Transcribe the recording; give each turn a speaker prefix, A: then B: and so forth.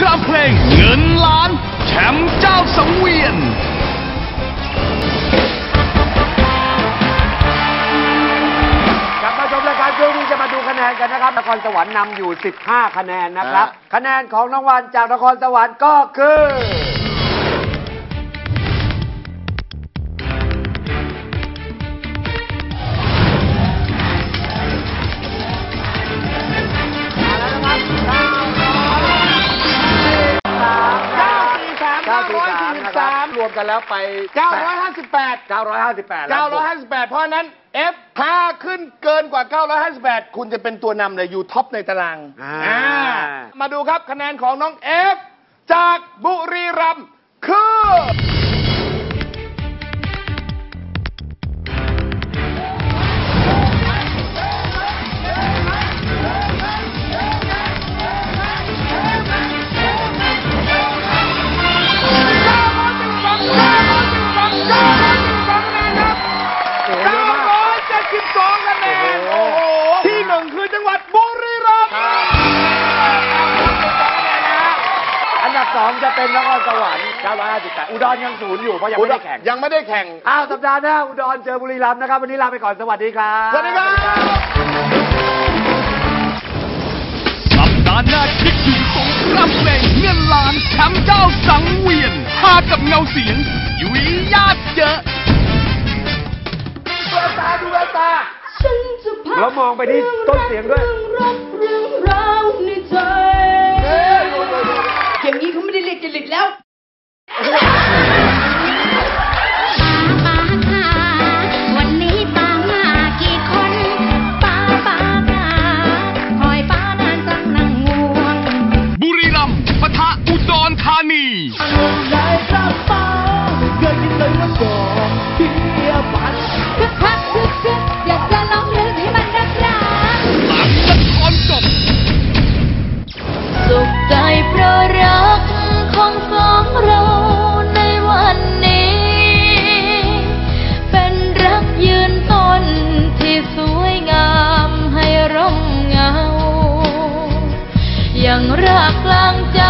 A: ครามเพลงเงินล้าน แชมป์เจ้าสังเวียน
B: กลับมาชมรายการช่วงนี้จะมาดูคะแนนกันนะครับนครสวรรค์นำอยู่ 15 คะแนนนะครับ คะแนนของน้องวันจากนครสวรรค์ก็คือ 943 943
C: รวมกันแล้วไป 958
B: 958แล้ว
C: 958 เพราะฉะนั้น F ถ้าขึ้นเกินกว่า 958 คุณจะเป็นตัวนำเลยอยู่ท็อปในตาราง
B: อ่า
C: อ่ามาดูครับคะแนนของน้อง F จากบุรีรัมย์คือ
B: สองจะเป็นนครสวรรค์958อุดรยังศูนย์อยู่เพราะยังไม่ได้แข่ง
C: ยังไม่ได้แข่ง
B: อ้าวสัปดาห์หน้าอุดรเจอบุรีรัมย์นะครับ วันนี้ลาไปก่อนสวัสดีครับ
C: สวัสดีครับ
A: สัปดาห์หน้าคิดถึงสงครามเพลงเงินล้านแชมป์เจ้าสังเวียนหากับเงาเสียงยุยญาติเยอะ
C: ดูแววตาดูแววตา
B: แล้วมองไปที่ต้นเสียงด้วย
D: รบ
E: อย่งรักกลางใจ